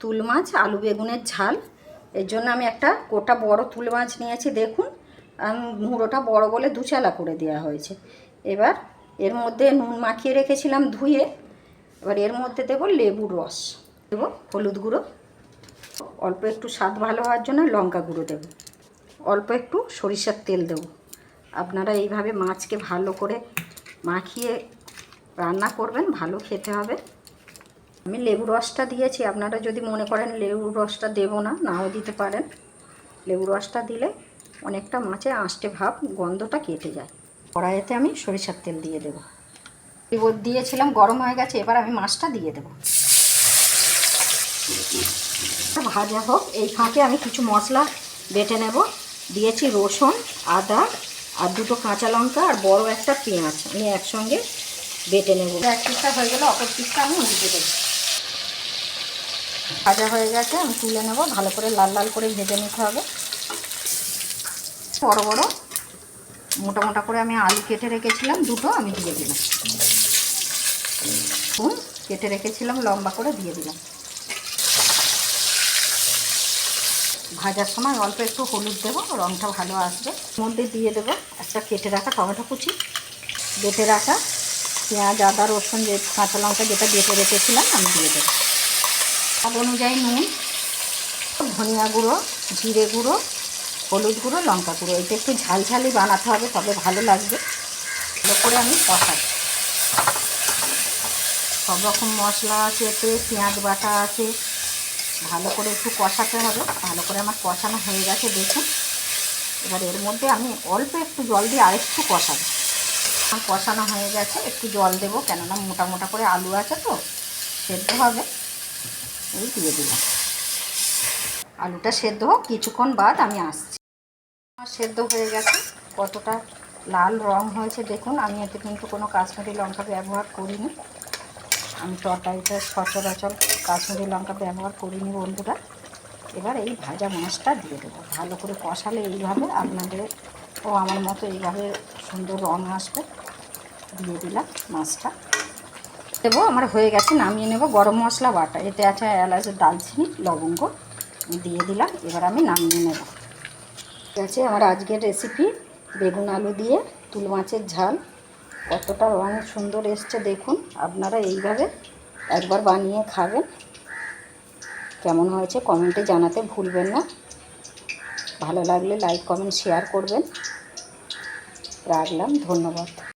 তুল মাছ, আলু বেগুনের ঝাল। এর জন্য আমি একটা গোটা বড় তুল মাছ নিয়েছি, দেখুন। মুড়োটা বড় বলে দুচালা করে দেওয়া হয়েছে। এবার এর মধ্যে নুন মাখিয়ে রেখেছিলাম ধুয়ে। এবার এর মধ্যে দেবো লেবুর রস। দেবো হলুদ গুঁড়ো। অল্প একটু স্বাদ ভালো হওয়ার জন্য লঙ্কা গুঁড়ো দেবো। অল্প একটু সরিষার তেল দেবো। আপনারা এইভাবে মাছকে ভালো করে মাখিয়ে রান্না করবেন, ভালো খেতে হবে। আমি লেবু রসটা দিয়েছি। আপনারা যদি মনে করেন লেবু রসটা দেবো না, নাও দিতে পারেন। লেবু রসটা দিলে অনেকটা মাছে আঁশটে ভাব গন্ধটা কেটে যায়। কড়াইতে আমি সরিষার তেল দিয়ে দেবো। দিয়েছিলাম গরম হয়ে গেছে, এবার আমি মাছটা দিয়ে দেবো। ভাজা হোক, এই ফাঁকে আমি কিছু মশলা বেটে নেব। দিয়েছি রসুন, আদা আর দুটো কাঁচা লঙ্কা আর বড় একটা পেঁয়াজ। আমি একসঙ্গে বেটে নেব। এক পিসটা হয়ে গেলে অপর পিসটা আমি উল্টে দেবো। ভাজা হয়ে গেছে, আমি তুলে নেব। ভালো করে লাল লাল করে ভেজে নিতে হবে। বড় বড়, মোটা মোটা করে আমি আলু কেটে রেখেছিলাম দুটো, আমি দিয়ে দিলাম। নুন কেটে রেখেছিলাম, লম্বা করে দিয়ে দিলাম। ভাজার সময় অল্প একটু হলুদ দেবো রঙটা ভালো আসবে। মধ্যে দিয়ে দেবো একটা কেটে রাখা টমেটো কুচি, বেটে রাখা পেঁয়াজ, আদা, রসুন, যে কাঁচা লঙ্কা যেটা বেটে রেখেছিলাম, আমি দিয়ে দেবো। স্বাদ অনুযায়ী নুন, ধনিয়া গুঁড়ো, জিরে গুঁড়ো, হলুদ গুঁড়ো, লঙ্কা গুঁড়ো। এটা একটু ঝালঝালি বানাতে হবে, তবে ভালো লাগবে। ভালো করে আমি কষাই সব রকম মশলা আছে, এতে পেঁয়াজ বাটা আছে। ভালো করে একটু কষাতে হবে। ভালো করে আমার কষানো হয়ে গেছে, দেখুন। এবার এর মধ্যে আমি অল্প একটু জল দিয়ে আরেকটু কষাবো। আমার কষানো হয়ে গেছে, একটু জল দেবো, কেননা মোটা মোটা করে আলু আছে তো, সেদ্ধ হবে। এই দিয়ে দিলাম। আলুটা সেদ্ধ হোক, কিছুক্ষণ বাদ আমি আসছি। আমার সেদ্ধ হয়ে গেছে, কতটা লাল রং হয়েছে দেখুন, আমি এতে কিন্তু কোনো কাশ্মীরি লঙ্কা ব্যবহার করিনি। আমি তরকারিটা সচরাচর কাশ্মীরি লঙ্কা ব্যবহার করিনি বন্ধুরা। এবার এই ভাজা মাছটা দিয়ে দেবো। ভালো করে কষালে এইভাবে আপনাদের ও আমার মতো এইভাবে সুন্দর রং আসবে। দিয়ে দিলাম মাছটা। দেবো, আমার হয়ে গেছে, নামিয়ে নেব। গরম মশলা বাটা এতে আছে এলাচ দালচিনি লবঙ্গ, দিয়ে দিলাম, এবার আমি নামিয়ে নেব। ঠিক আছে, আমার আজকের রেসিপি বেগুন আলু দিয়ে তুল মাছের ঝাল। কতটা রং সুন্দর এসছে, দেখুন, আপনারা এইভাবে একবার বানিয়ে খাবেন। কেমন হয়েছে কমেন্টে জানাতে ভুলবেন না। ভালো লাগলে লাইক কমেন্ট শেয়ার করবেন। রাখলাম, ধন্যবাদ।